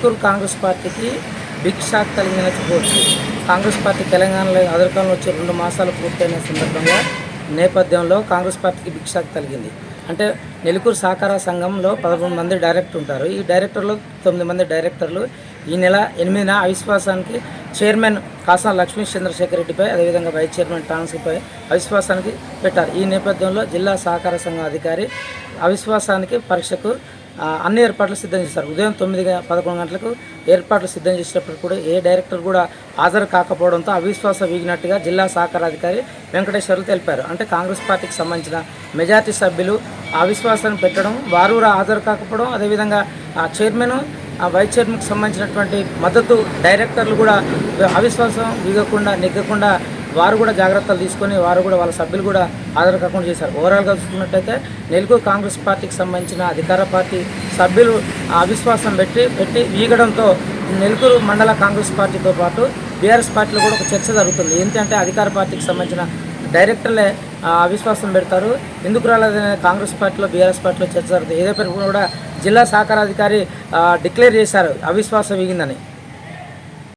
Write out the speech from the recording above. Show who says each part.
Speaker 1: చిత్తూరు కాంగ్రెస్ పార్టీకి big shock కలిగిన చెప్పవచ్చు కాంగ్రెస్ పార్టీ తెలంగాణలో అధికారంలో వచ్చి రెండు మాసాలు పూర్తయిన సందర్భంగా నేపథ్యంలో కాంగ్రెస్ పార్టీకి బిగ్ షాక్ కలిగింది. అంటే నెలుకూరు సహకార సంఘంలో పదకొండు మంది డైరెక్టర్ ఉంటారు. ఈ డైరెక్టర్లు తొమ్మిది మంది డైరెక్టర్లు. ఈ నెల ఎనిమిదిన అవిశ్వాసానికి చైర్మన్ కాసా లక్ష్మీ చంద్రశేఖర్ రెడ్డిపై అదేవిధంగా వైస్ చైర్మన్ టాన్సీపై అవిశ్వాసానికి పెట్టారు. ఈ నేపథ్యంలో జిల్లా సహకార సంఘం అధికారి అవిశ్వాసానికి పరీక్షకు అన్ని ఏర్పాట్లు సిద్ధం చేస్తారు. ఉదయం తొమ్మిది పదకొండు గంటలకు ఏర్పాట్లు సిద్ధం చేసేటప్పుడు కూడా ఏ డైరెక్టర్ కూడా హాజరు కాకపోవడంతో అవిశ్వాస వీగినట్టుగా జిల్లా సహకార అధికారి వెంకటేశ్వర్లు తెలిపారు. అంటే కాంగ్రెస్ పార్టీకి సంబంధించిన మెజార్టీ సభ్యులు అవిశ్వాసాన్ని పెట్టడం వారు హాజరు కాకపోవడం అదేవిధంగా ఆ చైర్మన్ ఆ వైస్ చైర్మన్కి సంబంధించినటువంటి మద్దతు డైరెక్టర్లు కూడా అవిశ్వాసం వీగకుండా నెగ్గకుండా వారు కూడా జాగ్రత్తలు తీసుకొని వారు కూడా వాళ్ళ సభ్యులు కూడా ఆధార్ కాకుండా చేశారు. ఓవరాల్గా చూసుకున్నట్టయితే నెల్లూరు కాంగ్రెస్ పార్టీకి సంబంధించిన అధికార పార్టీ సభ్యులు అవిశ్వాసం పెట్టి పెట్టి వీగడంతో నెల్లూరు మండల కాంగ్రెస్ పార్టీతో పాటు బీఆర్ఎస్ పార్టీలో కూడా ఒక చర్చ జరుగుతుంది. ఏంటంటే అధికార పార్టీకి సంబంధించిన డైరెక్టర్లే అవిశ్వాసం పెడతారు. ఎందుకు రాలేదనే కాంగ్రెస్ పార్టీలో బీఆర్ఎస్ పార్టీలో చర్చ జరుగుతుంది. ఏదైనా కూడా జిల్లా సహకారాధికారి డిక్లేర్ చేశారు. అవిశ్వాసం వీగిందని.